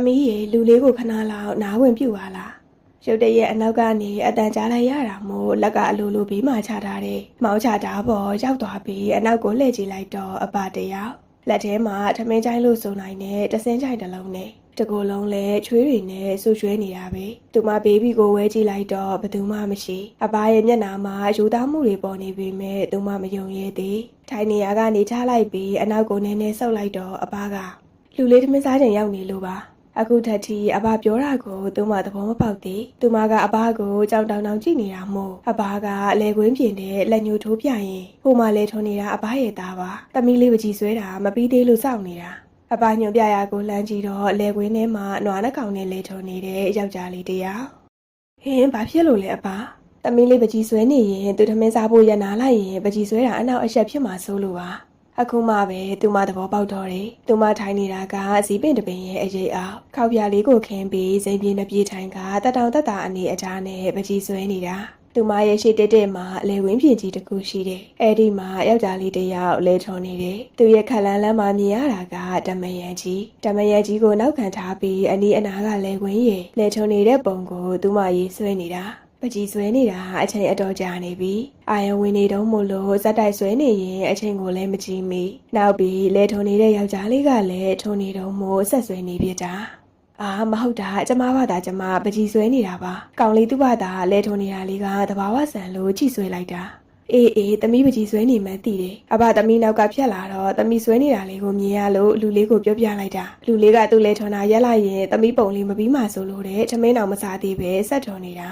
သမီးရေလူလေးကိုခဏလောက်နားဝင်ပြူပါလားရုတ်တရက်အနောက်ကနေအတန်ကြားလိုက်ရတာမို့လက်ကအလိုလိုဘေးမှာချထားတယ်မောင်းချတာပေါ်ရောက်သွားပြီးအနောက်ကိုလှည့်ကြည့်လိုက်တော့အပတယောက်လက်ထဲမှာထမင်းချိုင်းလို့စုံနိုင်တဲ့တစင်းချိုင်းတစ်လုံးနဲ့တကူလုံးလဲချွေးတွေနဲ့ဆူရွှဲနေတာပဲသူမဘေဘီကိုဝဲကြည့်လိုက်တော့ဘယ်သူမှမရှိအပရဲ့မျက်နှာမှာယူသားမှုတွေပေါ်နေပေမဲ့သူမမယုံရဲသေးထိုင်နေရာကနေချလိုက်ပြီးအနောက်ကိုနည်းနည်းဆုပ်လိုက်တော့အပကလူလေးသမင်းစားချိန်ရောက်နေလို့ပါ အခုထက်ထိအဘပြောတာကိုသူမသဘောမပေါက်သေးသူမကအဘကိုကြောင်တောင်တောင်ကြည့်နေတာမို့အဘကအလဲကွင်းပြင်တဲ့လက်ညှိုးထိုးပြရင်ဟိုမှလဲထုံနေတာအဘရဲ့သားပါသမီးလေးပကြီးဆွဲတာမပြီးသေးလို့စောင့်နေတာအဘညွန်ပြရာကိုလှမ်းကြည့်တော့လဲကွင်းထဲမှာနွားနှကောင်နဲ့လဲထုံနေတဲ့ယောက်ျားလေးတစ်ယောက်ဟင်းဘာဖြစ်လို့လဲအဘသမီးလေးပကြီးဆွဲနေရင်သူသမင်းစားဖို့ရနာလိုက်ရင်ပကြီးဆွဲတာအနောက်အရှက်ဖြစ်မှာစိုးလို့ပါ အခုမှပဲသူမသဘောပေါက်တော့တယ်။သူမထိုင်နေတာကဇီးပင်တပင်ရဲ့အရေးအောက်ခောက်ပြားလေးကိုခင်းပြီးစိန်ပြေနှပြေးထိုင်ကတတောင်တက်တာအနေအထားနဲ့ပကြီးဆွဲနေတာ။သူမရဲ့ရှေ့တက်တက်မှာအလဲဝင်းပြင်ကြီးတစ်ခုရှိတယ်။အဲဒီမှာယောက်ျားလေးတစ်ယောက်လဲထုံနေတယ်။သူရဲ့ခက်လန်းလန်းမှာမြင်ရတာကဓမယန်ကြီး။ဓမယန်ကြီးကိုနောက်ခံထားပြီးအနီးအနားကလဲဝင်းရဲ့လဲထုံနေတဲ့ပုံကိုသူမရေးဆွဲနေတာ။ ပကြီးဆွဲနေတာအချိန်အတော်ကြာနေပြီအာယဝင်နေတော့မို့လို့ဇက်တိုက်ဆွဲနေရင်အချိန်ကိုလည်းမကြည့်မိနောက်ပြီးလဲထုံနေတဲ့ယောက်ျားလေးကလည်းထုံနေတော့မို့ဆက်ဆွဲနေပြတာအာမဟုတ်တာကျမဘာသာကျမပကြီးဆွဲနေတာပါကောင်လေးသူ့ဘာသာလဲထုံနေတာလေးကတဘာဝဆန်လို့ကြည့်ဆွဲလိုက်တာအေးအေးသမီးပကြီးဆွဲနေမှန်းသိတယ်အဘသမီးနောက်ကဖြတ်လာတော့သမီးဆွဲနေတာလေးကိုမြင်ရလို့လူလေးကိုပြောပြလိုက်တာလူလေးကသူ့လဲထုံတာရက်လိုက်ရင်သမီးပုံလေးမပြီးမှဆိုလို့တဲ့ထမင်းတော်မစားသေးပဲဆက်ထုံနေတာ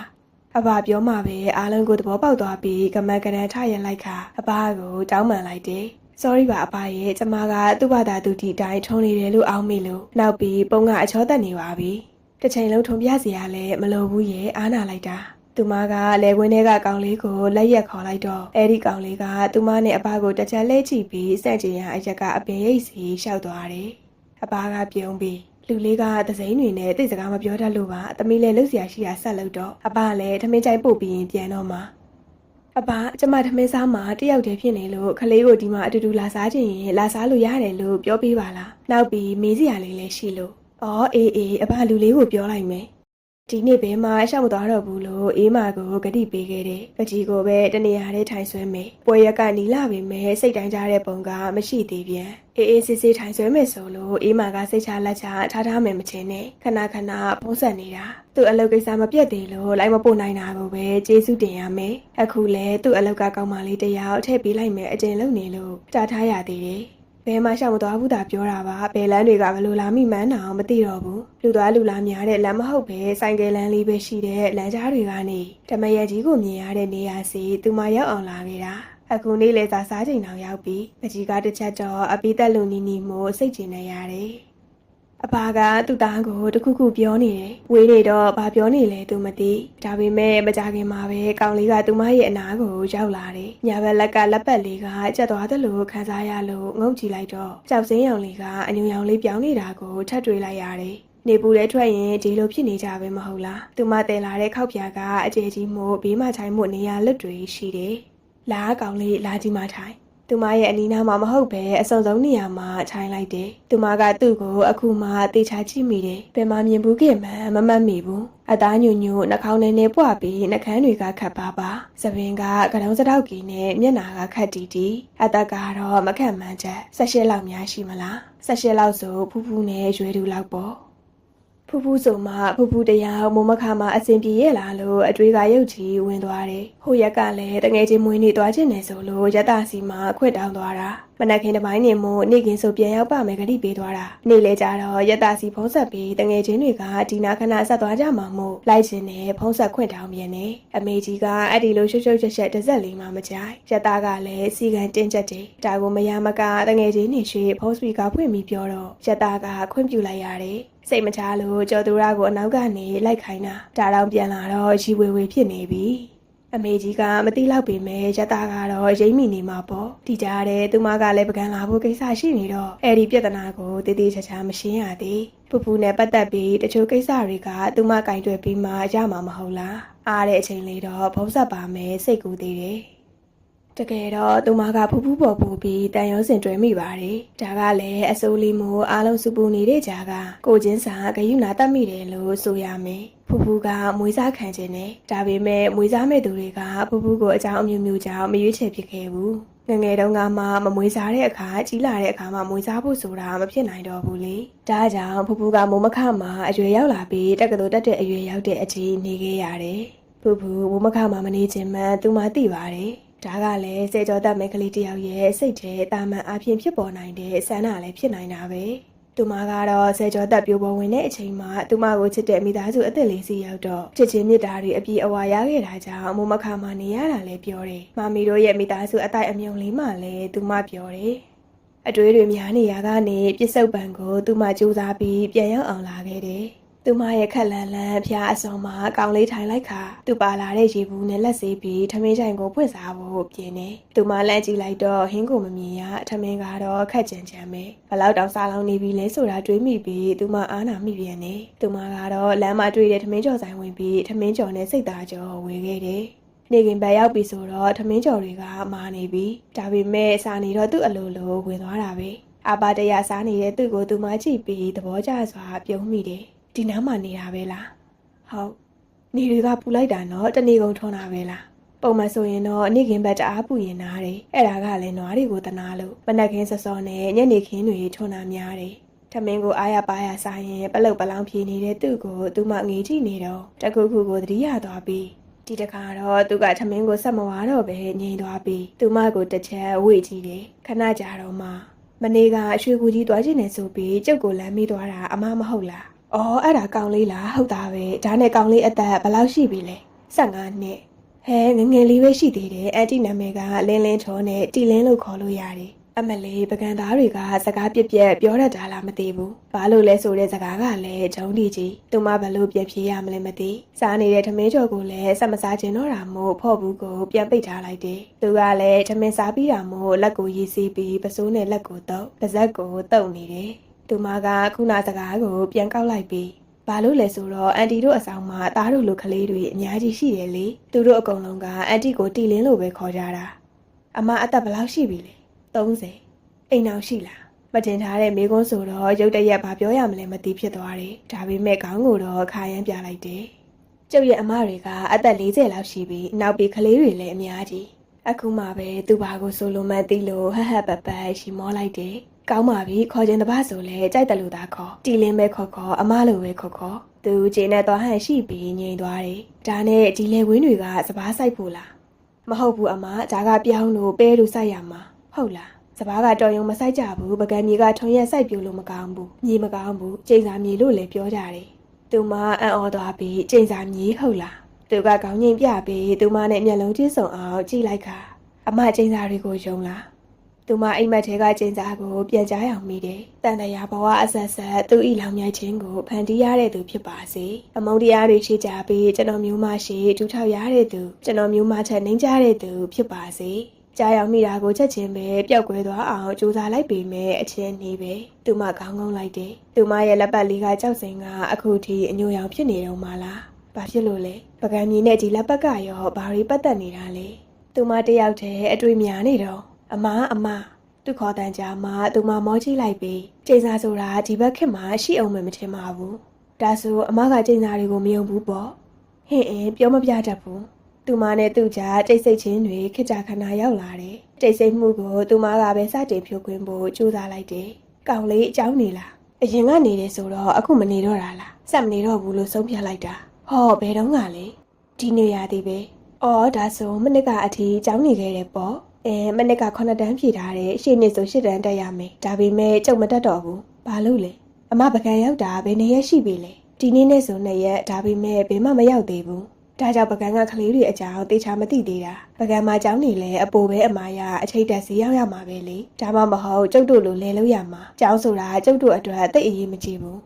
အဘပြောမှပဲအားလုံးကိုသဘောပေါက်သွားပြီးကမန်ကရန်ထရက်လိုက်ခါအဘကိုတောင်းပန်လိုက်တယ်။ sorry ပါအဘရဲ့ကျမကသူ့ဘာသာသူဒီတိုင်းထုံနေတယ်လို့အောင်းမိလို့နောက်ပြီးပုံကအချောတက်နေပါပြီ။တစ်ချိန်လုံးထုံပြစရာလည်းမလိုဘူးရဲ့အားနာလိုက်တာ။သူမကလေကွင်းထဲကကောင်လေးကိုလက်ရက်ခေါ်လိုက်တော့အဲ့ဒီကောင်လေးကသူမနဲ့အဘကိုတစ်ချက်လဲကြည့်ပြီးစန့်ကျင်ရအရက်ကအပင်ရိပ်စီရှောက်သွားတယ်။အဘကပြုံးပြီး လူလေးကသစိမ်းတွေနဲ့တိတ်စကားမပြောတတ်လို့ပါအသမီးလည်းလှုပ်ရှားရှိတာဆက်လုပ်တော့အဘကလည်းထမင်းကြိုက်ပို့ပြီးရင်ပြန်တော့မှာအဘကျမထမင်းစားမှာတယောက်တည်းဖြစ်နေလို့ခလေးကိုဒီမှာအတူတူလာစားချင်ရင်လာစားလို့ရတယ်လို့ပြောပေးပါလားနောက်ပြီးမေးစရာလေးလည်းရှိလို့အော်အေးအေးအဘလူလေးကိုပြောလိုက်မယ် ဒီနေ့ဘဲမှရှောက်မသွားတော့ဘူးလို့အေးမာကိုဂတိပေးခဲ့တယ်။ပကြီးကိုပဲတနေရာလေးထိုင်ဆွဲမယ်။ပွဲရက်ကနီလာပေမဲ့စိတ်တိုင်းကြတဲ့ပုံကမရှိသေးပြန်။အေးအေးဆေးဆေးထိုင်ဆွဲမယ်ဆိုလို့အေးမာကစိတ်ချလက်ချထားထားမယ်မချင်းနဲ့ခဏခဏဖုံးဆက်နေတာ။သူ့အလုပ်ကိစ္စမပြတ်သေးလို့လိုက်မပို့နိုင်တာကိုပဲကျေးဇူးတင်ရမယ်။အခုလဲသူ့အလုပ်ကကောင်းမလေးတစ်ယောက်ထည့်ပေးလိုက်မယ်အကျဉ်လုပ်နေလို့တားထားရသေးတယ်။ ဘယ်မှရှောင်မသွားဘူးသာပြောတာပါဘယ်လမ်းတွေကဘလို့လာမိမှန်းတောင်မသိတော့ဘူးလူသွားလူလာများတဲ့လမ်းမဟုတ်ပဲဆိုင်ကယ်လမ်းလေးပဲရှိတဲ့လမ်းကြားတွေကနေဓမယက်ကြီးကိုမြင်ရတဲ့နေရာစီသူမရောက်အောင်လာခဲ့တာအခုနေ့လေသာစားချိန်တောင်ရောက်ပြီပကြီးကတစ်ချက်တော့အပိသက်လူနီနီမို့စိတ်ကျင်နေရတယ် အဘာကသူ့သားကိုတခုခုပြောနေတယ်။ဝေးနေတော့ဘာပြောနေလဲသူမသိ။ဒါပေမဲ့မကြခင်မှာပဲကောင်လေးကသူမရဲ့အနာကိုရောက်လာတယ်။ညာဘက်လက်ကလက်ပတ်လေးကကျက်သွားသလိုခံစားရလို့ငုံကြည့်လိုက်တော့ကြောက်စင်းရောင်လေးကအညူရောင်လေးပြောင်းနေတာကိုထပ်တွေ့လိုက်ရတယ်။နေပူတဲ့ထွက်ရင်ဒီလိုဖြစ်နေကြပဲမဟုတ်လား။သူမတဲလာတဲ့ခောက်ပြာကအကျယ်ကြီးမှုဘေးမှချိုင်မှုနေရာလွတ်တွေရှိတယ်။လာကောင်လေးလာကြီးမှထိုင် သူမရဲ့အနီးနားမှာမဟုတ်ပဲအစုံဆုံးနေရာမှာထိုင်လိုက်တယ်။သူမကသူ့ကိုအခုမှတေချာကြည့်မိတယ်။ဘယ်မှမြင်ဘူးခင်မှမမတ်မိဘူး။အသားညွညွနှာခေါင်းနဲ့နဲ့ပွားပြီးနှာခမ်းတွေကခတ်ပါပါ။သပင်ကကတုံးစတောက်ကြီးနဲ့မျက်နာကခတ်တီတီ။အသက်ကတော့မခန့်မှန်းချက်၁၈လောက်များရှိမလား။၁၈လောက်ဆိုဖူးဖူးနဲ့ရွယ်တူလောက်ပေါ့။ ဖူးဖူးဆိုမှဖူးဖူးတရားမုံမခါမှာအဆင်ပြေရဲ့လားလို့အတွေးကရုတ်ကြီးဝင်သွားတယ်။ဟိုရက်ကလည်းတငယ်ချင်းမွေးနေသွားခြင်းနဲ့ဆိုလို့ရတစီမှာခွင့်တောင်းသွားတာ။မနက်ခင်းတစ်ပိုင်းနေမို့နေကင်းဆိုပြန်ရောက်ပါမယ်ဂတိပေးသွားတာ။နေလေကြတော့ရတစီဖုံးဆက်ပြီးတငယ်ချင်းတွေကဒီနာခဏဆက်သွားကြမှာမို့လိုက်ခြင်းနဲ့ဖုံးဆက်ခွင့်တောင်းပြန်နေ။အမေကြီးကအဲ့ဒီလိုရှုပ်ရှုပ်ချက်ချက်တစ်ဆက်လေးမှမကြိုက်။ရတကလည်းစီကံတင်းချက်တယ်။ဒါကိုမရမကတငယ်ချင်းနေရွှေဖုံးစပီကဖွင့်ပြီးပြောတော့ရတကခွင့်ပြုလိုက်ရတယ်။ စိတ်မချလို့ကျော်သူရကိုအနောက်ကနေလိုက်ခိုင်းတာဒါတော့ပြန်လာတော့ရီဝေဝေဖြစ်နေပြီအမေကြီးကမတိလောက်ပေမဲ့ရတာကတော့ရိမ့်မိနေမှာပေါ့ဒီကြားတဲ့သူမကလည်းပကံလာဖို့ကိစ္စရှိနေတော့အဲ့ဒီပြဿနာကိုတည်တည်ချာချာမရှင်းရသေးပူပူနဲ့ပတ်သက်ပြီးတချို့ကိစ္စတွေကသူမကင်တွယ်ပြီးမှရမှာမဟုတ်လားအားတဲ့အချိန်လေးတော့ဖုံးဆက်ပါမယ်စိတ်ကူးသေးတယ် တကယ်တော့သူမကဖူးဖူးပေါ်ပူပြီးတန်ရုံးစင်တွဲမိပါတယ်ဒါကလည်းအစိုးလီမို့အားလုံးစုပူနေတဲ့ကြားကကိုချင်းစာဂယုနာတတ်မိတယ်လို့ဆိုရမယ်ဖူးဖူးကမွေးစားခံခြင်းနဲ့ဒါပေမဲ့မွေးစားမဲ့သူတွေကဖူးဖူးကိုအကြောင်းအမျိုးမျိုးကြောင့်မရွေးချယ်ဖြစ်ခဲ့ဘူးငယ်ငယ်တုန်းကမှမမွေးစားတဲ့အခါကြီးလာတဲ့အခါမှမွေးစားဖို့ဆိုတာမဖြစ်နိုင်တော့ဘူးလေဒါကြောင့်ဖူးဖူးကမိုးမခမှာအရွယ်ရောက်လာပြီးတက္ကသိုလ်တက်တဲ့အရွယ်ရောက်တဲ့အချိန်နေခဲ့ရတယ်ဖူးဖူးမိုးမခမှာမနေခြင်းမှသူမှသိပါတယ် ဒါကလည်းစေကျော်သက်မိန်းကလေးတစ်ယောက်ရဲ့စိတ်ထဲတာမန်အဖြစ်ဖြစ်ပေါ်နိုင်တဲ့ဆန္ဒလည်းဖြစ်နိုင်တာပဲသူမကတော့စေကျော်သက်ပြိုပေါ်ဝင်တဲ့အချိန်မှာသူမကိုချစ်တဲ့မိသားစုအသက်လေးစီရောက်တော့ချစ်ချင်းမြတ်တာတွေအပြည့်အဝရခဲ့တာကြောင့်မိုးမခမှာနေရတာလည်းပြောတယ်မမီတို့ရဲ့မိသားစုအတိုက်အမြုံလေးမှလည်းသူမပြောတယ်အတွေးတွေများနေရကနေပြစ်စုံပံကိုသူမစူးစမ်းပြီးပြန်ရောက်အောင်လာခဲ့တယ် သူမရဲ့ခက်လန်လန်ဖျားအစုံမှာကောင်လေးထိုင်လိုက်ခါသူပါလာတဲ့ရေဘူးနဲ့လက်ဆေးပြီးထမင်းချိုင်ကိုဖွင့်စားဖို့ပြင်းနေသူမလန့်ကြည့်လိုက်တော့ဟင်းကိုမမြင်ရထမင်းကတော့ခက်ကြံကြံပဲဘလောက်တောင်စားလောင်နေပြီလဲဆိုတာတွေးမိပြီးသူမအားနာမိပြန်နေသူမကတော့လမ်းမှာတွေ့တဲ့ထမင်းကြော်ဆိုင်ဝင်ပြီးထမင်းကြော်နဲ့စိတ်သားကြော်ဝယ်ခဲ့တယ်နေခင်ဘက်ရောက်ပြီဆိုတော့ထမင်းကြော်တွေကမာနေပြီဒါပေမဲ့စာနေတော့သူ့အလိုလိုဝင်သွားတာပဲအပါတရစားနေတဲ့သူ့ကိုသူမကြည့်ပြီးသဘောကျစွာပြုံးမိတယ် ဒီနားမှာနေတာပဲလားဟုတ်နေတွေကပူလိုက်တာနော်တနေကုန်ထွန်းတာပဲလားပုံမှန်ဆိုရင်တော့နေခင်ဘက်တအားပူရင်နားတယ်အဲ့ဒါကလည်းနွားတွေကိုတနာလို့မနက်ခင်းစောစောနဲ့ညနေခင်းတွေထွန်းတာများတယ်ထမင်းကိုအားရပါရစားရင်ပလုတ်ပလောင်ဖြေနေတဲ့သူ့ကိုသူမငေးကြည့်နေတော့တခုခုကိုသတိရသွားပြီးဒီတခါတော့သူကထမင်းကိုဆက်မဝါတော့ပဲငြိမ်သွားပြီးသူမကိုတစ်ချက်ဝေ့ကြည့်တယ်ခဏကြာတော့မှမနေ့ကရွှေကူကြီးသွားခြင်းနဲ့ဆိုပြီးကျုပ်ကိုလမ်းမိသွားတာအမမဟုတ်လား။ အော်အဲ့ဒါကောင်းလေးလားဟုတ်တာပဲ။ဒါနဲ့ကောင်းလေးအသက်ဘယ်လောက်ရှိပြီလဲ။15နှစ်။ဟဲငယ်ငယ်လေးပဲရှိသေးတယ်။အန်တီနာမည်ကလင်းလင်းချောနဲ့တီလင်းလို့ခေါ်လို့ရတယ်။အမလေးပကံသားတွေကစကားပြက်ပြက်ပြောတတ်တာလားမသိဘူး။ဘာလို့လဲဆိုတဲ့စကားကလည်းဂျုံတီကြီး။သူမဘလို့ပြက်ဖြေရမလဲမသိ။စားနေတဲ့ထမင်းကြော်ကိုလည်းစက်မစားခြင်းတော့တာမို့ဖော့ဘူးကိုပြန်ပိတ်ထားလိုက်တယ်။သူကလည်းထမင်းစားပြီးတာမို့လက်ကိုရေးစီးပြီးပစိုးနဲ့လက်ကိုတုပ်ပါဇက်ကိုတုပ်နေတယ်။ သူမကခုနစကားကိုပြန်ကောက်လိုက်ပြီးဘာလို့လဲဆိုတော့အန်တီတို့အဆောင်မှာသားတို့လိုကလေးတွေအများကြီးရှိတယ်လေသူတို့အကုန်လုံးကအန်တီကိုတီလင်းလို့ပဲခေါ်ကြတာအမအသက်ဘယ်လောက်ရှိပြီလဲ30အိမ်အောင်ရှိလားမတင်ထားတဲ့မိကုန်းဆိုတော့ရုတ်တရက်ဘာပြောရမလဲမသိဖြစ်သွားတယ်ဒါပေမဲ့ခေါင်းကိုတော့ခါရမ်းပြလိုက်တယ်ကျုပ်ရဲ့အမတွေကအသက်40လောက်ရှိပြီးနောက်ပြီးကလေးတွေလည်းအများကြီးအခုမှပဲသူဘာကိုဆိုလိုမှန်းသိလို့ဟဟပပရှိမောလိုက်တယ် ကောင်းပါပြီခေါ်ခြင်းတပတ်ဆိုလဲကြိုက်တယ်လို့သာခေါ်တီလင်းပဲခေါ်ခေါ်အမလိုပဲခေါ်ခေါ်သူကျင်းနဲ့သွားဟန်ရှိပြီးငြိမ်သွားတယ်ဒါနဲ့ဒီလေဝင်းတွေကစပားဆိုင်ဖို့လားမဟုတ်ဘူးအမဒါကပြောင်းလို့ပဲလို့စိုက်ရမှာဟုတ်လားစပားကတော်ရုံမစိုက်ကြဘူးပကံမြေကထုံရက်စိုက်ပြိုလို့မကောင်းဘူးမြေမကောင်းဘူးကျိန်စာမြေလို့လည်းပြောကြတယ်သူမအံ့ဩသွားပြီးကျိန်စာမြေဟုတ်လားသူကခေါင်းငိမ့်ပြပြီးသူမနဲ့မျက်လုံးချင်းစုံအောင်ကြည့်လိုက်ခါအမကျိန်စာတွေကိုယုံလား သူမအိမ်မက်ထဲကကျင်းစာကိုပြန်ကြားအောင်မိတယ်။တန်တရားဘဝအဆက်ဆက်သူ့ဤလောင်မြိုက်ခြင်းကိုဖန်တီးရတဲ့သူဖြစ်ပါစေ။အမုန်းတရားတွေရှိကြပြီးကျွန်တော်မျိုးမရှိဒူးထောက်ရတဲ့သူကျွန်တော်မျိုးမချက်နှင်းကြတဲ့သူဖြစ်ပါစေ။ကြားရောက်မိတာကိုချက်ချင်းပဲပျောက်ကွယ်သွားအောင်ကြိုးစားလိုက်ပေမဲ့အချင်းနေပဲသူမခေါင်းငုံလိုက်တယ်။သူမရဲ့လက်ပတ်လေးကကြောက်စင်ကအခုထိအညိုရောင်ဖြစ်နေတော့မှလား။ဘာဖြစ်လို့လဲ။ပကံမြည်နဲ့ဒီလက်ပတ်ကရောဘာတွေပတ်သက်နေတာလဲ။သူမတယောက်တည်းအတွေ့များနေတော့ အမအမသူခေါ်တန်ကြမှာသူမမောကြည့်လိုက်ပြီးကျိန်စာဆိုတာဒီဘက်ခေတ်မှာရှိအောင်မထင်ပါဘူးဒါဆိုအမကကျိန်စာတွေကိုမယုံဘူးပေါ့ဟင့်အင်းပြောမပြတတ်ဘူးသူမနဲ့သူ့ကြားတိတ်ဆိတ်ချင်းတွေခကြခဏရောက်လာတယ်တိတ်ဆိတ်မှုကိုသူမကပဲစတင်ဖြိုခွင်းဖို့ကြိုးစားလိုက်တယ်ကောင်းလေးအကြောင်းနေလားအရင်ကနေတယ်ဆိုတော့အခုမနေတော့တာလားစက်မနေတော့ဘူးလို့ဆုံးဖြတ်လိုက်တာဟောဘယ်တော့ကလဲဒီနေရာသေးပဲအော်ဒါဆိုမနစ်ကအထီးအကြောင်းနေခဲ့တယ်ပေါ့ အဲမနစ်က9တန်းဖြည့်ထားတယ်ရှေ့နှစ်ဆို10တန်းတက်ရမယ်ဒါပေမဲ့ကြုံမတက်တော့ဘူးဘာလို့လဲအမပကံရောက်တာဘယ်နှစ်ရက်ရှိပြီလဲဒီနေ့နဲ့ဆိုနှစ်ရက်ဒါပေမဲ့ဘယ်မှမရောက်သေးဘူးဒါကြောင့်ပကံကကလေးတွေအကြောင်းတေချာမသိသေးတာပကံမှာကျောင်းနေလဲအပိုပဲအမားရအချိတ်တက်စီရောက်ရမှာပဲလေဒါမှမဟုတ်ကျုပ်တို့လိုလဲလို့ရမှာကျောင်းဆိုတာကျုပ်တို့အတွက်တိတ်အရေးမကြီးဘူး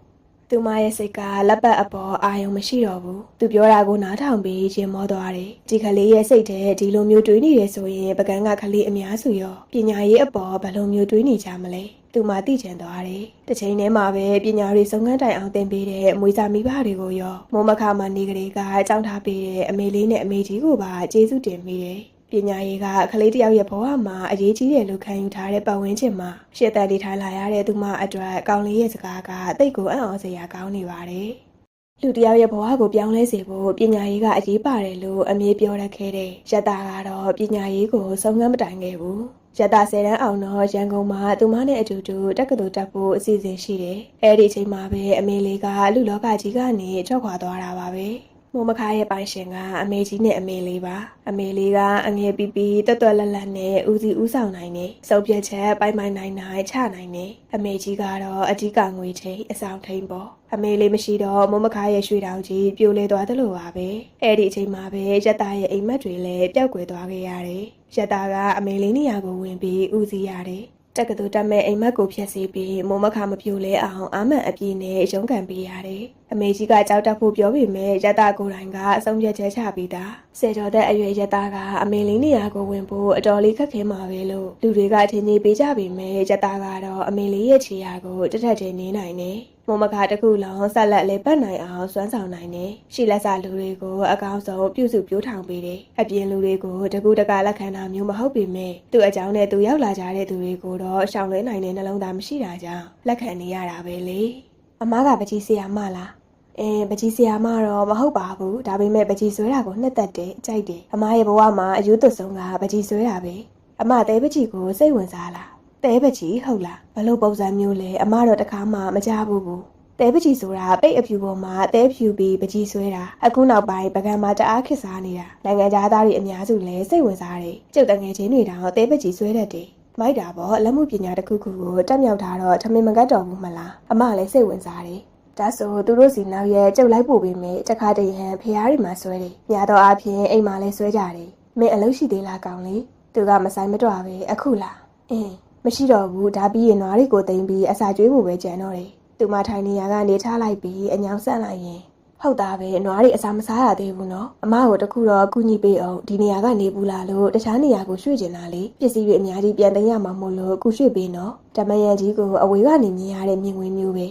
သူမရဲ့စိတ်ကလက်ပတ်အပေါ်အာယုံမရှိတော့ဘူးသူပြောတာကိုနားထောင်ပြီးရင်မောသွားတယ်ဒီကလေးရဲ့စိတ်ထဲဒီလိုမျိုးတွေးနေရဆိုရင်ပကန်းကကလေးအများစုရောပညာရေးအပေါ်ဘယ်လိုမျိုးတွေးနေကြမလဲသူမသိချင်သွားတယ်တစ်ချိန်တည်းမှာပဲပညာရေးစုံကန်းတိုင်အောင်သင်ပေးတဲ့မွေးစားမိဘတွေကိုရောမိုးမခမနေကလေးကအကြောင်းထားပေးတဲ့အမေလေးနဲ့အမေကြီးကိုပါကျေးဇူးတင်မိတယ် ပညာရေးကကလေးတစ်ယောက်ရဲ့ဘဝမှာအရေးကြီးတယ်လို့ခံယူထားတဲ့ပတ်ဝန်းကျင်မှာရှစ်တန်တီထိုင်လာရတဲ့သူမအတွက်ကောင်းလေးရဲ့စကားကတိတ်ကိုအံ့ဩစရာကောင်းနေပါတယ်။လူတစ်ယောက်ရဲ့ဘဝကိုပြောင်းလဲစေဖို့ပညာရေးကအရေးပါတယ်လို့အမေပြောရခဲ့တဲ့ရတကတော့ပညာရေးကိုစုံစမ်းမတိုင်ခဲ့ဘူး။ရတဆယ်တန်းအောင်တော့ရန်ကုန်မှာသူမနဲ့အတူတူတက္ကသိုလ်တက်ဖို့အစီအစဉ်ရှိတယ်။အဲ့ဒီအချိန်မှာပဲအမေလေးကလူလောကကြီးကနေထွက်ခွာသွားတာပါပဲ။ မိုးမခါရဲ့ပိုင်ရှင်ကအမေကြီးနဲ့အမေလေးပါအမေလေးကအငယ်ပီပီတွတ်တွတ်လက်လက်နဲ့ဦးစီးဦးဆောင်နိုင်နေစုပ်ပြက်ချက်ပိုင်ပိုင်နိုင်နိုင်ချနိုင်နေအမေကြီးကတော့အကြီးကငွေချင်းအဆောင်ထိန်ပေါ့အမေလေးမရှိတော့မိုးမခါရဲ့ရွှေတောင်ကြီးပြိုလဲသွားသလိုပါပဲအဲ့ဒီအချိန်မှာပဲရက်သားရဲ့အိမ်မက်တွေလည်းပျောက်ကွယ်သွားခဲ့ရတယ်ရက်သားကအမေလေးနေရာကိုဝင်ပြီးဦးစီးရတယ် တက္ကသိုလ်တက်မဲ့အိမ်မက်ကိုဖျက်ဆီးပြီးမိုးမခမပြိုလဲအောင်အာမန်အပြည့်နဲ့ရုန်းကန်ပေးရတယ်။အမေကြီးကကြောက်တက်ဖို့ပြောပေမဲ့ရတကိုယ်တိုင်ကအဆုံးဖြတ်ချက်ချပြီးသား။ဆယ်ကျော်သက်အရွယ်ရတကအမေလေးနေရာကိုဝင်ဖို့အတော်လေးခက်ခဲမှာပဲလို့လူတွေကထင်ကြီးပေးကြပေမဲ့ရတကတော့အမေလေးရဲ့ခြေရာကိုတစ်ထက်တည်းနေနိုင်တယ်။ မမခတစ်ခုလုံးဆက်လက်လေးပတ်နိုင်အောင်စွမ်းဆောင်နိုင်တယ်။ရှီလက်စာလူတွေကိုအကောင်းဆုံးပြုစုပြောထောင်ပေးတယ်။အပြင်လူတွေကိုတကူတကလက်ခံတာမျိုးမဟုတ်ပေမဲ့သူ့အကြောင်းနဲ့သူရောက်လာကြတဲ့သူတွေကိုတော့ရှောင်လွှဲနိုင်တဲ့နှလုံးသားမရှိတာကြောင့်လက်ခံနေရတာပဲလေ။အမားကပကြီးဆရာမလား။အဲပကြီးဆရာမတော့မဟုတ်ပါဘူး။ဒါပေမဲ့ပကြီးဆွဲတာကိုနှစ်သက်တယ်ကြိုက်တယ်။အမားရဲ့ဘဝမှာအယူသွတ်ဆုံးကပကြီးဆွဲတာပဲ။အမတဲပကြီးကိုစိတ်ဝင်စားလား။ တဲပကြီးဟုတ်လား။ဘလို့ပုံစံမျိုးလဲအမတော့တခါမှမကြားဘူးဘူး။တဲပကြီးဆိုတာပိတ်အဖြူပေါ်မှာတဲဖြူပြီးပကြီးဆွဲတာအခုနောက်ပိုင်းပကံမှာတအားခစ်စားနေတာနိုင်ငံသားတွေအများစုလည်းစိတ်ဝင်စားတယ်ကျုပ်တငယ်ချင်းတွေတောင်တဲပကြီးဆွဲတတ်တယ်မိုက်တာပေါ့လက်မှုပညာတစ်ခုခုကိုတက်မြောက်ထားတော့ထမင်မကတ်တော်ဘူးမလားအမလည်းစိတ်ဝင်စားတယ်ဒါဆိုသူတို့စီနောက်ရဲ့ကျုပ်လိုက်ပို့ပေးမယ်တခါတည်းဟန်ဖះရီမှာဆွဲတယ်ညတော့အဖြစ်အိမ်မှာလည်းဆွဲကြတယ်မင်းအလုပ်ရှိသေးလားကောင်းလေသူကမဆိုင်မတော့ပဲအခုလားအင်း မရှိတော့ဘူးဒါပြီးရင်နွားတွေကိုတိမ်ပြီးအစာကျွေးဖို့ပဲကြံတော့တယ်သူမထိုင်နေရကနေထားလိုက်ပြီးအညောင်ဆက်လိုက်ရင်ဟုတ်သားပဲနွားတွေအစာမစားရသေးဘူးနော်အမကိုတခုတော့ကူညီပေးအောင်ဒီနေရာကနေဘူးလားလို့တခြားနေရာကိုရွှေ့ကျင်တာလေပစ္စည်းတွေအများကြီးပြန်သိမ်းရမှာမို့လို့ကူရွှေ့ပေးနော်တမယန်ကြီးကိုအဝေးကနေမြင်ရတဲ့မြင်ကွင်းမျိုးပဲ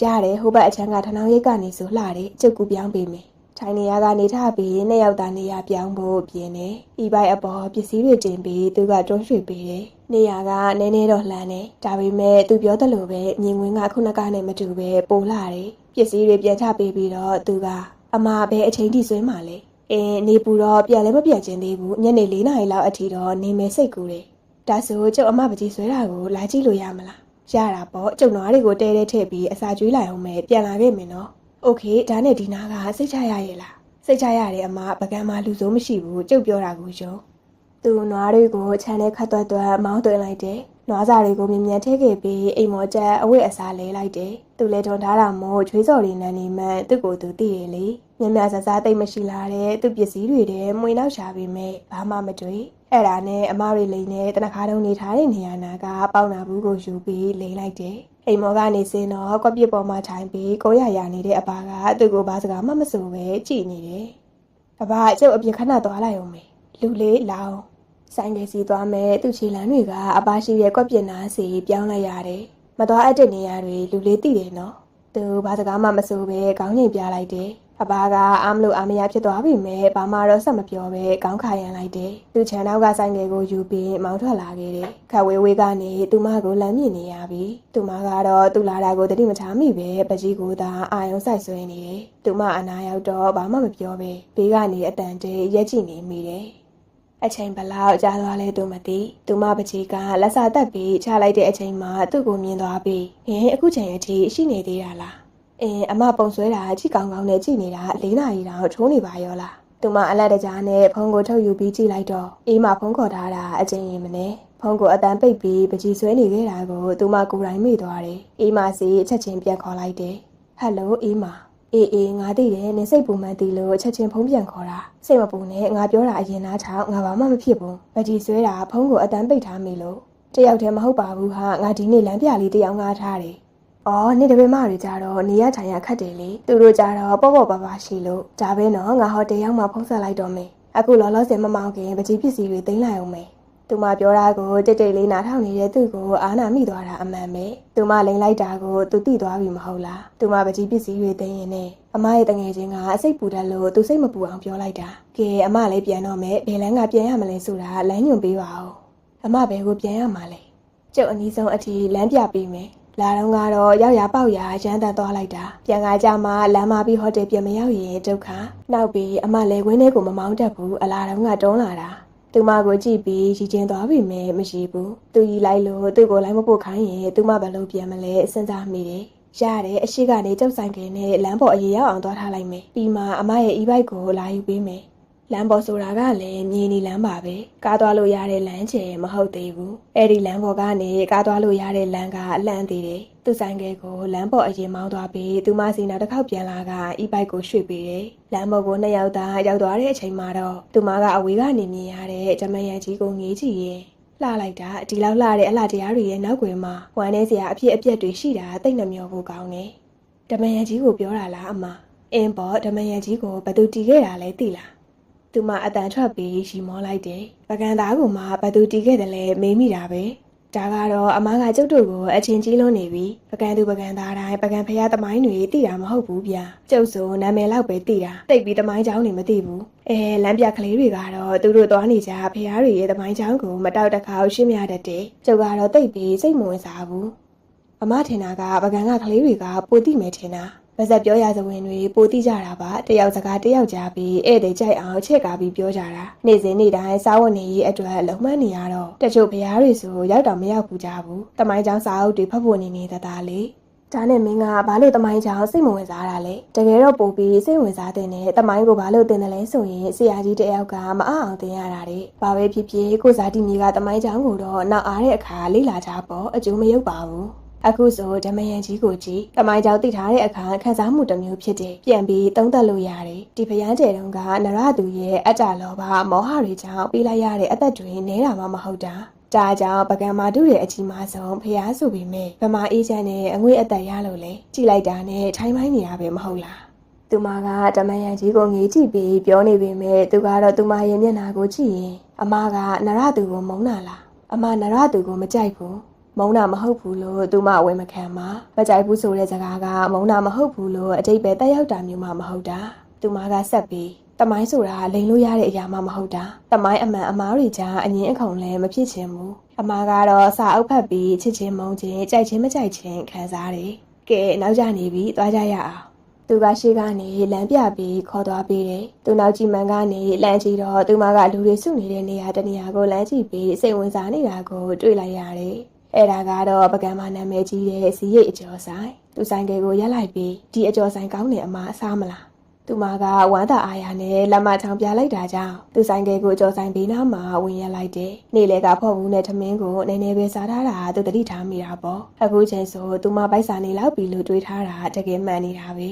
ရတယ်ဟိုဘက်အချမ်းကထနောင်ရိတ်ကနေဆိုလှတယ်ကျုပ်ကူပြောင်းပေးမယ် ထိုင်နေရကနေထပြီးနှစ်ယောက်သားနေရပြောင်းဖို့ပြင်နေဤပိုက်အပေါ်ပစ္စည်းတွေတင်ပြီးသူကတွန်းရွှေ့ပေးတယ်နေရကနည်းနည်းတော့လှမ်းတယ်ဒါပေမဲ့သူပြောသလိုပဲမြင်ကွင်းကခုနကနဲ့မတူပဲပိုလာတယ်ပစ္စည်းတွေပြန်ချပေးပြီးတော့သူကအမပဲအချိန်ထိဆွဲမှလဲအင်းနေပူတော့ပြန်လည်းမပြန်ကျင်သေးဘူးညနေ၄နာရီလောက်အထိတော့နေမယ်စိတ်ကူတယ်ဒါဆိုကျုပ်အမပကြီးဆွဲတာကိုလာကြည့်လို့ရမလားရတာပေါ့ကျုပ်နွားတွေကိုတဲတဲထည့်ပြီးအစာကျွေးလိုက်အောင်မယ်ပြန်လာခဲ့မယ်နော် โอเคဒါနဲ့ဒီနာကစိတ်ချရရဲ့လားစိတ်ချရတယ်အမပကံမှာလူစိုးမရှိဘူးကြုတ်ပြောတာကိုယုံသူနွားတွေကိုခြံထဲခတ်သွက်သွက်မောင်းသွင်းလိုက်တယ်နွားစာတွေကိုမြင်မြန်ထည့်ခဲ့ပြီးအိမ်မော်ချက်အဝတ်အစားလဲလိုက်တယ်သူလည်းထွန်ထားတာမို့ချွေးစော်လေးနန်းနေမှသူ့ကိုယ်သူသိရလေမြင်မြန်ဆဆသိမ့်မရှိလာတဲ့သူ့ပစ္စည်းတွေထဲမှွေနောက်ရှာပြီးမဲ့ဘာမှမတွေ့အဲ့ဒါနဲ့အမတွေလိန်နဲ့တနခါတုံးနေထားတဲ့နေရာနာကပေါင်နာဘူးကိုယူပြီးလိန်လိုက်တယ် အိမ်မော်ကနေစင်းတော့ကွက်ပြစ်ပေါ်မှာထိုင်ပြီးကိုရရနေတဲ့အဘာကသူ့ကိုဘာစကားမှမဆိုပဲကြည်နေတယ်။အဘာကျုပ်အပြင်ခဏသွားလိုက်အောင်မေ။လူလေးလောင်ဆိုင်ကစီသွားမယ်သူ့ခြေလမ်းတွေကအဘာရှိရဲ့ကွက်ပြစ်နားစီပြောင်းလိုက်ရတယ်။မသွားအပ်တဲ့နေရာတွေလူလေးသိတယ်နော်။သူဘာစကားမှမဆိုပဲခေါင်းငိတ်ပြလိုက်တယ်။ အဘာကအားမလို့အားမရဖြစ်သွားပြီမဲ့ဘာမှတော့ဆက်မပြောပဲခေါင်းခါရန်လိုက်တယ်။သူ့ခြံနောက်ကဆိုင်ငယ်ကိုယူပြီးမောင်းထွက်လာခဲ့တယ်။ခက်ဝေးဝေးကနေသူမကိုလမ်းမြင်နေရပြီ။သူမကတော့သူ့လာတာကိုတတိမထားမိပဲပကြီးကိုသာအာယုံဆိုင်ဆွဲနေတယ်။သူမအနာရောက်တော့ဘာမှမပြောပဲဘေးကနေအတန်တဲရက်ကြည့်နေမိတယ်။အချိန်ဘလောက်ကြာသွားလဲသူမသိသူမပကြီးကလက်စာတက်ပြီးချလိုက်တဲ့အချိန်မှာသူ့ကိုမြင်သွားပြီးဟင်အခုချိန်အထိရှိနေသေးတာလား အင်းအမပုံဆွဲတာကြည့်ကောင်းကောင်းနဲ့ကြည့်နေတာ၄နာရီတောင်ထိုးနေပါရောလားသူမအလက်တကြားနဲ့ဖုန်းကိုထုတ်ယူပြီးကြည့်လိုက်တော့အေးမဖုန်းခေါ်ထားတာအချိန်ရင်မနဲ့ဖုန်းကိုအတန်ပိတ်ပြီးပကြီးဆွဲနေခဲ့တာကိုသူမကိုယ်တိုင်မေ့သွားတယ်အေးမစီအချက်ချင်းပြန်ခေါ်လိုက်တယ်ဟယ်လိုအေးမအေးအေးငါသိတယ်နင်စိတ်ပူမှန်သေးလို့ချက်ချင်းဖုံးပြန်ခေါ်တာစိတ်မပူနဲ့ငါပြောတာအရင်နားထောင်ငါဘာမှမဖြစ်ဘူးပကြီးဆွဲတာဖုံးကိုအတန်းပိတ်ထားမိလို့တယောက်တည်းမဟုတ်ပါဘူးဟာငါဒီနေ့လမ်းပြလေးတယောက်ငါထားတယ် အော်နေ့တပည့်မတွေကြတော့နေရထိုင်ရခတ်တယ်လေသူတို့ကြတော့ပေါ့ပေါ့ပါပါရှိလို့ဒါပဲနော်ငါဟောတယောက်မှဖုံးဆက်လိုက်တော့မယ်အခုလောလောဆယ်မမောင်းခင်ပကြီးပစ္စည်းတွေသိမ်းလိုက်အောင်မယ်သူမပြောတာကိုတိတ်တိတ်လေးနားထောင်နေတဲ့သူ့ကိုအာနာမိသွားတာအမှန်ပဲသူမလိန်လိုက်တာကိုသူသိသွားပြီမဟုတ်လားသူမပကြီးပစ္စည်းတွေသိရင်နဲ့ပအမရဲ့တငယ်ချင်းကအစိတ်ပူတတ်လို့သူစိတ်မပူအောင်ပြောလိုက်တာကဲအမလည်းပြန်တော့မယ်ဘယ်လန်းကပြန်ရမလဲဆိုတာလမ်းညွှန်ပေးပါဦးအမဘယ်ကိုပြန်ရမှာလဲကျုပ်အနည်းဆုံးအထိလမ်းပြပေးမယ် လာတော့ကတော့ရောက်ရပေါက်ရရမ်းတန်သွားလိုက်တာပြန်ကားကြမှာလမ်းမပြီးဟိုတယ်ပြန်မရောက်ရင်ဒုက္ခနောက်ပြီးအမလည်းဝင်းထဲကိုမမောင်းတတ်ဘူးအလာတော့ကတွန်းလာတာသူမကိုကြည့်ပြီးရီကျင်သွားပြီမဲ့မရှိဘူးသူကြီးလိုက်လို့သူ့ကိုလိုက်မပို့ခိုင်းရင်သူမဘယ်လိုပြန်မလဲစဉ်းစားမိတယ်ရတယ်အရှိကနေကြောက်ဆိုင်ကင်းနဲ့လမ်းပေါ်အရေရောက်အောင်သွားထားလိုက်မယ်ပြီးမှအမရဲ့ e-bike ကိုလာယူပေးမယ် လမ်းပေါ်ဆိုတာကလည်းမြေနီလမ်းပါပဲကားသွားလို့ရတဲ့လမ်းချေမဟုတ်သေးဘူးအဲ့ဒီလမ်းပေါ်ကနေကားသွားလို့ရတဲ့လမ်းကအလန့်သေးတယ်သူဆိုင်ကယ်ကိုလမ်းပေါ်အရင်မောင်းသွားပြီးသူမစီနောက်တစ်ခေါက်ပြန်လာက e-bike ကိုရွှေ့ပေးတယ်လမ်းပေါ်ကိုနှစ်ယောက်သားရောက်သွားတဲ့အချိန်မှာတော့သူမကအဝေးကနေမြင်ရတဲ့ဂျမန်ရန်ကြီးကိုငေးကြည့်ရင်လှလိုက်တာဒီလောက်လှတဲ့အလှတရားတွေရဲ့နောက်ွယ်မှာဝမ်းနေစရာအဖြစ်အပျက်တွေရှိတာသိမ့်နှမျောဖို့ကောင်းတယ်ဓမယန်ကြီးကိုပြောတာလားအမအင်းပေါ်ဓမယန်ကြီးကိုဘသူတီးခဲ့တာလဲသိလား သူမအတန်ထွက်ပြီးရီမောလိုက်တယ်။ပကံသားကမှဘသူတီးခဲ့တယ်လဲမေးမိတာပဲ။ဒါကတော့အမားကကျုပ်တို့ကိုအချင်းကြီးလုံးနေပြီ။ပကံသူပကံသားတိုင်းပကံဖရားသမိုင်းတွေသိတာမဟုတ်ဘူးဗျ။ကျုပ်ဆိုနာမည်လောက်ပဲသိတာ။တိတ်ပြီးသမိုင်းကြောင်းတွေမသိဘူး။အဲလမ်းပြကလေးတွေကတော့သူတို့သွားနေကြဖရားတွေရဲ့သမိုင်းကြောင်းကိုမတောက်တခါရှင်းပြတတ်တယ်။ကျုပ်ကတော့တိတ်ပြီးစိတ်မဝင်စားဘူး။အမထင်တာကပကံကကလေးတွေကပိုတိမယ်ထင်တာ ပါဇက်ပြောရစဝင်တွေပိုတိကြတာပါတယောက်စကားတယောက်ကြားပြီးဧည့်သည်ကြိုက်အောင်ချက်ကားပြီးပြောကြတာနေ့စဉ်နေ့တိုင်းစားဝတ်နေရေးအတွက်လုံမနေရတော့တချို့ဖရားတွေဆိုရောက်တော့မရောက်ဘူးကြဘူးတမိုင်းချောင်းစာအုပ်တွေဖတ်ဖို့နေနေတသားလေးဒါနဲ့မင်းကဘာလို့တမိုင်းချောင်းစိတ်မဝင်စားတာလဲတကယ်တော့ပို့ပြီးစိတ်ဝင်စားတဲ့နဲ့တမိုင်းကိုဘာလို့တင်တယ်လဲဆိုရင်ဆရာကြီးတယောက်ကမအအောင်တင်ရတာတဲ့ဘာပဲဖြစ်ဖြစ်ကိုစားတီမီကတမိုင်းချောင်းကိုတော့နောက်အားတဲ့အခါလေ့လာကြပေါ့အကျိုးမရုပ်ပါဘူး အခုဆိုဓမယန်ကြီးကိုကြည့်တမိုင်းကြောင်တည်ထားတဲ့အခါခန်းစားမှုတစ်မျိုးဖြစ်တယ်ပြန်ပြီးသုံးသပ်လို့ရတယ်ဒီဖျားကျဲတုံးကနရသူရဲ့အတ္တလောဘမောဟတွေကြောင့်ပြီးလိုက်ရတဲ့အသက်တွေနဲတာမှမဟုတ်တာဒါကြောင့်ပကံမာတုရဲ့အကြီးမားဆုံးဖျားဆိုပေမဲ့ဗမာအေးချမ်းနဲ့အငွေ့အသက်ရလို့လေကြည်လိုက်တာနဲ့ထိုင်းမိုင်းနေတာပဲမဟုတ်လားသူမကဓမယန်ကြီးကိုငေးကြည့်ပြီးပြောနေပေမဲ့သူကတော့သူမရဲ့မျက်နှာကိုကြည့်ရင်အမကနရသူကိုမုန်းတာလားအမနရသူကိုမကြိုက်ဘူး မုံနာမဟုတ်ဘူးလို့သူမအဝယ်မခံပါမကြိုက်ဘူးဆိုတဲ့စကားကမုံနာမဟုတ်ဘူးလို့အတိတ်ပဲတက်ရောက်တာမျိုးမှမဟုတ်တာသူမကဆက်ပြီးတမိုင်းဆိုတာလိန်လို့ရတဲ့အရာမှမဟုတ်တာတမိုင်းအမှန်အမားတွေကြားအငင်းအခုံလည်းမဖြစ်ချင်ဘူးအမားကတော့စာအုပ်ဖတ်ပြီးချစ်ချင်းမုန်းချင်းကြိုက်ချင်းမကြိုက်ချင်းခံစားတယ်ကဲနောက်ကျနေပြီသွားကြရအောင်သူကရှေ့ကနေလမ်းပြပြီးခေါ်သွားပေးတယ်။သူနောက်ကြည့်မှန်ကနေလမ်းကြည့်တော့သူမကလူတွေစုနေတဲ့နေရာတစ်နေရာကိုလမ်းကြည့်ပြီးစိတ်ဝင်စားနေတာကိုတွေ့လိုက်ရတယ်။ အဲ့ဒါကတော့ပကံမနာမည်ကြီးတဲ့စီရိတ်အကျော်ဆိုင်သူဆိုင်ကယ်ကိုရက်လိုက်ပြီးဒီအကျော်ဆိုင်ကောင်းတယ်အမအစားမလားသူမကဝမ်းသာအားရနဲ့လက်မချောင်ပြလိုက်တာကြောင့်သူဆိုင်ကယ်ကိုအကျော်ဆိုင်ဘေးနားမှာဝင်ရက်လိုက်တယ်နေလေကဖော့ဘူးနဲ့ထမင်းကိုနည်းနည်းပဲစားထားတာသူတတိထားမိတာပေါ့အခုချိန်ဆိုသူမပိုက်စာနေလောက်ပြီလို့တွေးထားတာတကယ်မှန်နေတာပဲ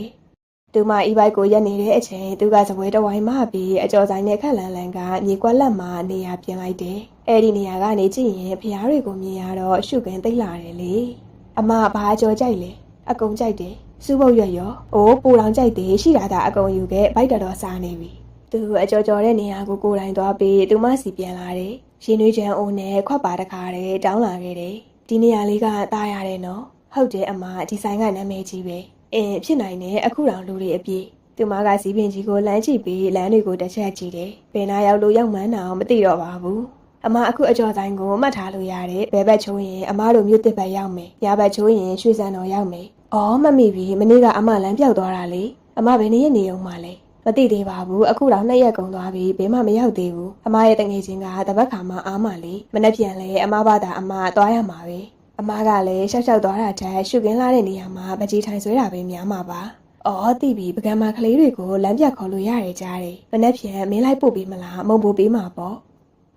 သူမ e-bike ကိုရက်နေတဲ့အချိန်သူကစပွဲတစ်ဝိုင်းမှပြီးအကျော်ဆိုင်နဲ့ခက်လန်လန်ကမြေကွက်လက်မှာနေရာပြင်လိုက်တယ်။ အဲ့ဒီနေရာကနေကြည့်ရင်ဖျားတွေကိုမြင်ရတော့ရှုခင်းသိမ့်လာတယ်လေ။အမဘာအကျော်ကြိုက်လဲ။အကုန်ကြိုက်တယ်။စူးပုတ်ရွက်ရော။အိုးပူလောင်ကြိုက်တယ်ရှိတာသာအကုန်ယူခဲ့ဘိုက်တော်တော်စားနေပြီ။သူအကျော်ကျော်တဲ့နေရာကိုကိုယ်တိုင်သွားပြီးသူမစီပြန်လာတယ်။ရှင်နွေးချမ်းအိုးနဲ့ခွက်ပါတခါတည်းတောင်းလာခဲ့တယ်။ဒီနေရာလေးကတားရတယ်နော်။ဟုတ်တယ်အမဒီဆိုင်ကနာမည်ကြီးပဲ။အင်းဖြစ်နိုင်တယ်အခုတောင်လူတွေအပြည့်သူမကစီးပင်ကြီးကိုလမ်းကြည့်ပြီးလမ်းတွေကိုတစ်ချက်ကြည့်တယ်။ဘယ်နာရောက်လို့ရောက်မှန်းတော့မသိတော့ပါဘူး။ အမအခုအကျော်ဆိုင်ကိုမှတ်ထားလို့ရတယ်။ဘယ်ဘက်ချိုးရင်အမတို့မြို့တစ်ဘက်ရောက်မယ်။ညာဘက်ချိုးရင်ရွှေစံတော်ရောက်မယ်။အော်မမိပြီမနေ့ကအမလမ်းပြောက်သွားတာလေ။အမဘယ်နေ့ရက်နေအောင်မလဲ။မသိသေးပါဘူးအခုတော့နှစ်ရက်ကုန်သွားပြီဘယ်မှမရောက်သေးဘူးအမရဲ့တငယ်ချင်းကတပတ်ခါမှအားမလေးမနှက်ပြန်လဲအမဘာသာအမသွားရမှာပဲအမကလည်းရှောက်ရှောက်သွားတာတက်ရှုခင်းလာတဲ့နေရာမှာပကြီးထိုင်ဆွဲတာပဲများမှာပါအော်သိပြီပကံမကလေးတွေကိုလမ်းပြခေါ်လို့ရတယ်ကြားတယ်မနှက်ပြန်မင်းလိုက်ပို့ပေးမလားမုံပို့ပေးမှာပေါ့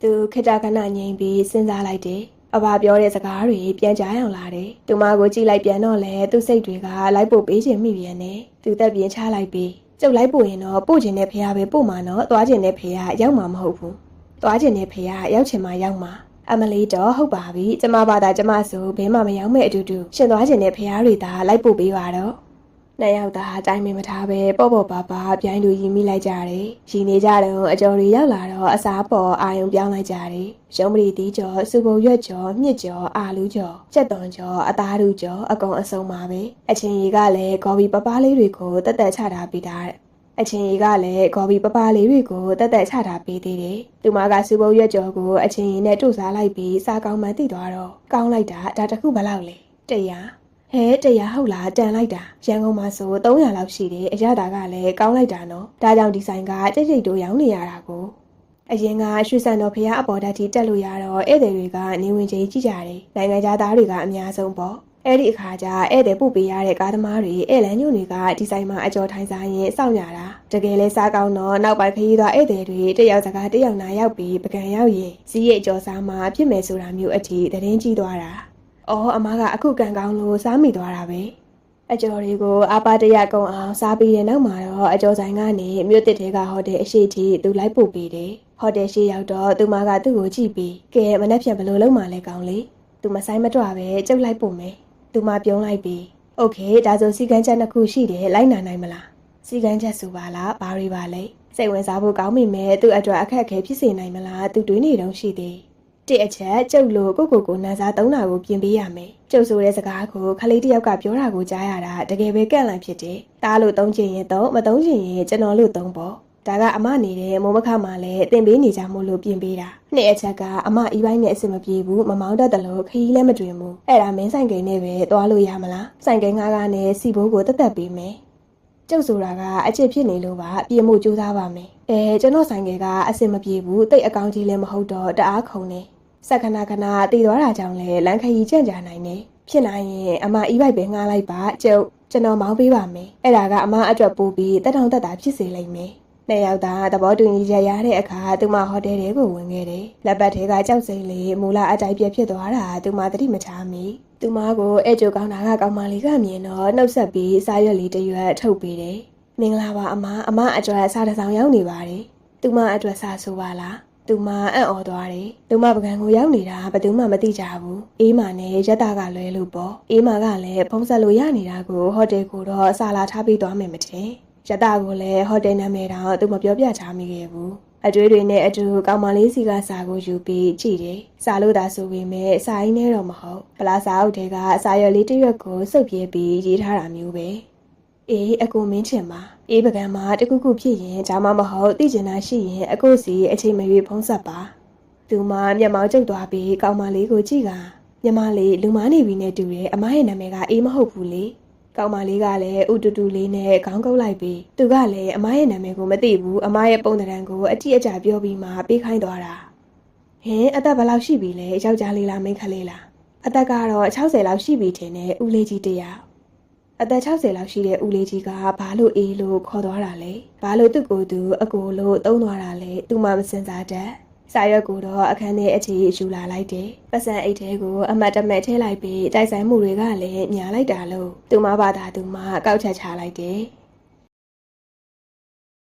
သူခက်တာခဏငြိမ်ပြီးစဉ်းစားလိုက်တယ်အဘပြောတဲ့စကားတွေပြန်ကြားအောင်လာတယ်။သူမကိုကြည့်လိုက်ပြန်တော့လဲသူ့စိတ်တွေကလိုက်ပို့ပေးခြင်းမိပြန်တယ်။သူတက်ပြင်းချလိုက်ပြီးကျုပ်လိုက်ပို့ရင်တော့ပို့ခြင်းနဲ့ဖះပဲပို့မှာနော်။သွားခြင်းနဲ့ဖះရောက်မှာမဟုတ်ဘူး။သွားခြင်းနဲ့ဖះရောက်ချင်မှရောက်မှာ။အမလီတော့ဟုတ်ပါပြီ။ကျမဘာသာကျမဆိုဘဲမှမရောက်မဲ့အတူတူရှင်သွားခြင်းနဲ့ဖះတွေသာလိုက်ပို့ပေးပါတော့။ နှစ်ယောက်သားတိုင်ပင်မထားပဲပေါ့ပေါ့ပါပါပြိုင်းလူရီမိလိုက်ကြတယ်။ရီနေကြတော့အကျော်တွေရောက်လာတော့အစားပေါ်အာယုံပြောင်းလိုက်ကြတယ်။ရုံးပရီတီးကျော်စူပုံရွက်ကျော်မြစ်ကျော်အာလူကျော်ကြက်သွန်ကျော်အသားလူကျော်အကုန်အစုံပါပဲ။အချင်းကြီးကလည်းဂေါ်ဘီပပလေးတွေကိုတက်တက်ချထားပြီးတာတဲ့အချင်းကြီးကလည်းဂေါ်ဘီပပလေးတွေကိုတက်တက်ချထားပေးသေးတယ်။သူမကစူပုံရွက်ကျော်ကိုအချင်းကြီးနဲ့တို့စားလိုက်ပြီးစားကောင်းမှသိသွားတော့ကောင်းလိုက်တာဒါတခုဘလောက်လဲ။တရား ဟဲတရားဟုတ်လားတန်လိုက်တာရန်ကုန်မှာဆို300လောက်ရှိတယ်အရတာကလည်းကောင်းလိုက်တာနော်ဒါကြောင့်ဒီဆိုင်ကကြိတ်ကြိတ်တို့ရောင်းနေရတာကိုအရင်ကရွှေစံတော်ဖះအပေါ်ဓာတ်ကြီးတက်လို့ရတော့ဧည့်သည်တွေကနေဝင်ချင်းကြည့်ကြတယ်နိုင်ငံသားတွေကအများဆုံးပေါ့အဲ့ဒီအခါကျဧည့်သည်ပို့ပေးရတဲ့ကားသမားတွေဧည့်လန်းညွန့်တွေကဒီဆိုင်မှာအကြော်ထိုင်စားရင်စောင့်ရတာတကယ်လဲစားကောင်းတော့နောက်ပိုင်းခရီးသွားဧည့်သည်တွေတယောက်စကားတယောက်နာရောက်ပြီးပကံရောက်ရင်စီးရဲ့အကျော်စားမှာဖြစ်မယ်ဆိုတာမျိုးအထိတရင်ကြီးသွားတာ။ အော်အမကအခုကန်ကောင်းလို့စားမိသွားတာပဲ။အကျော်တွေကိုအာပါတရကုံအောင်စားပြီးတဲ့နောက်မှာတော့အကျော်ဆိုင်ကနေမြို့တစ်ထဲကဟိုတယ်အရှိတီသူလိုက်ပို့ပေးတယ်။ဟိုတယ်ရှိရောက်တော့သူမကသူ့ကိုကြည့်ပြီးကဲမနှက်ဖြန်ဘယ်လိုလုပ်မှလဲကောင်းလေ။သူမဆိုင်မတွပဲကျုပ်လိုက်ပို့မယ်။သူမပြုံးလိုက်ပြီးโอเคဒါဆိုစီကန်းချက်တစ်ခုရှိတယ်လိုက်နာနိုင်မလား။စီကန်းချက်ဆိုပါလားဘာတွေပါလဲ။စိတ်ဝင်စားဖို့ကောင်းမိမယ်သူ့အတွက်အခက်အခဲဖြစ်စေနိုင်မလားသူတွေးနေတုံးရှိသေး။ တစ်အချက်ကျုပ်လိုကိုကိုကိုနန်းစားသုံးတာကိုပြင်ပေးရမယ်။ကျုပ်ဆိုတဲ့စကားကိုခလေးတစ်ယောက်ကပြောတာကိုကြားရတာတကယ်ပဲကန့်လန့်ဖြစ်တယ်။တားလို့သုံးချင်ရင်သုံးမသုံးချင်ရင်ကျွန်တော်လို့သုံးပေါ့။ဒါကအမနေတဲ့မိုးမခမှလည်းတင်ပေးနေကြမို့လို့ပြင်ပေးတာ။နှစ်အချက်ကအမအီးပိုင်းနဲ့အဆင်မပြေဘူးမမောင်းတတ်တယ်လို့ခရီးလည်းမတွင်ဘူး။အဲ့ဒါမင်းဆိုင်ကိန်းနဲ့ပဲသွားလို့ရမလား။ဆိုင်ကိန်းကားကနဲ့စီဘိုးကိုတက်တက်ပေးမယ်။ကျုပ်ဆိုတာကအချစ်ဖြစ်နေလို့ပါပြင်မှုစူးစမ်းပါမယ်အဲကျွန်တော်ဆိုင်ကကအဆင်မပြေဘူးတိတ်အကောင့်ကြီးလည်းမဟုတ်တော့တအားခုံနေ စက္ကနာကနာတည်သွားတာကြောင့်လဲလန်ခရီကြံ့ကြာနိုင်နေဖြစ်နိုင်ရင်အမအီးဘိုက်ပဲငှားလိုက်ပါကျုပ်ကျွန်တော်မောင်းပေးပါမယ်အဲ့ဒါကအမအတွက်ပို့ပြီးတက်တောင်တက်တာဖြစ်စေလိမ့်မယ်နှစ်ယောက်သားသဘောတူညီချက်ရတဲ့အခါသူမဟိုတယ်တွေကိုဝင်ခဲ့တယ်။လက်ပတ်ထဲကကြောက်စိမ့်လေးမူလာအတိုက်ပြက်ဖြစ်သွားတာသူမသတိမထားမိ။သူမကိုအဲ့ကြိုကောင်းတာကကောင်းမလေးကမြင်တော့နှုတ်ဆက်ပြီးစားရွက်လေးတစ်ရွက်ထုတ်ပေးတယ်။မင်္ဂလာပါအမအမအတွက်စားတစ်ဆောင်ရောက်နေပါတယ်။သူမအတွက်စားဆိုပါလား။ သူမအံ့ဩသွားတယ်။သူမပကံကိုရောက်နေတာဘယ်သူမှမသိကြဘူး။အေးမာနဲ့ရက်တာကလွဲလို့ပေါ့။အေးမာကလည်းဖုံးဆက်လို့ရနေတာကိုဟိုတယ်ကိုတော့အစာလာထားပြီးသွားမယ်မထင်။ရက်တာကိုလည်းဟိုတယ်နာမည်တော့သူမပြောပြချမိခဲ့ဘူး။အကျွေးတွေနဲ့အတူကောင်မလေးစီကစာကိုယူပြီးကြည့်တယ်။စာလို့သာဆိုပေမဲ့စာရင်းနဲ့တော့မဟုတ်။ပလာစာအုပ်ထဲကစာရွက်လေးတစ်ရွက်ကိုစုပ်ပြဲပြီးရေးထားတာမျိုးပဲ။ အေးအကိုမင်းချင်ပါအေးပကံမှာတခုခုဖြစ်ရင်ဒါမှမဟုတ်သိကျင်တာရှိရင်အကိုစီအချိန်မရွေးဖုံးဆက်ပါသူမမျက်မှောင်ကျုပ်သွားပြီးကောင်းမလေးကိုကြည့်ကမျက်မလေးလူမနေပြီနဲ့တူတယ်အမရဲ့နာမည်ကအေးမဟုတ်ဘူးလေကောင်းမလေးကလည်းဥတူတူလေးနဲ့ခေါင်းကုပ်လိုက်ပြီးသူကလည်းအမရဲ့နာမည်ကိုမသိဘူးအမရဲ့ပုံသဏ္ဍာန်ကိုအကြည့်အကြပြောပြီးမှပေးခိုင်းသွားတာဟင်အသက်ဘယ်လောက်ရှိပြီလဲယောက်ျားလေးလားမိန်းကလေးလားအသက်ကတော့60လောက်ရှိပြီထင်တယ်ဦးလေးကြီးတယောက် အသက်60လောက်ရှိတဲ့ဦးလေးကြီးကဘာလို့အေးလို့ခေါ်သွားတာလဲဘာလို့သူ့ကိုယ်သူအကိုလို့တုံးသွားတာလဲသူမှမစင်စားတတ်စာရွက်ကိုတော့အခန်းထဲအခြေယူလာလိုက်တယ်ပတ်စံအိတ်ထဲကိုအမတ်တမဲ့ထည့်လိုက်ပြီးတိုက်ဆိုင်မှုတွေကလည်းညာလိုက်တာလို့သူမဘာသာသူမကောက်ချက်ချလိုက်တယ်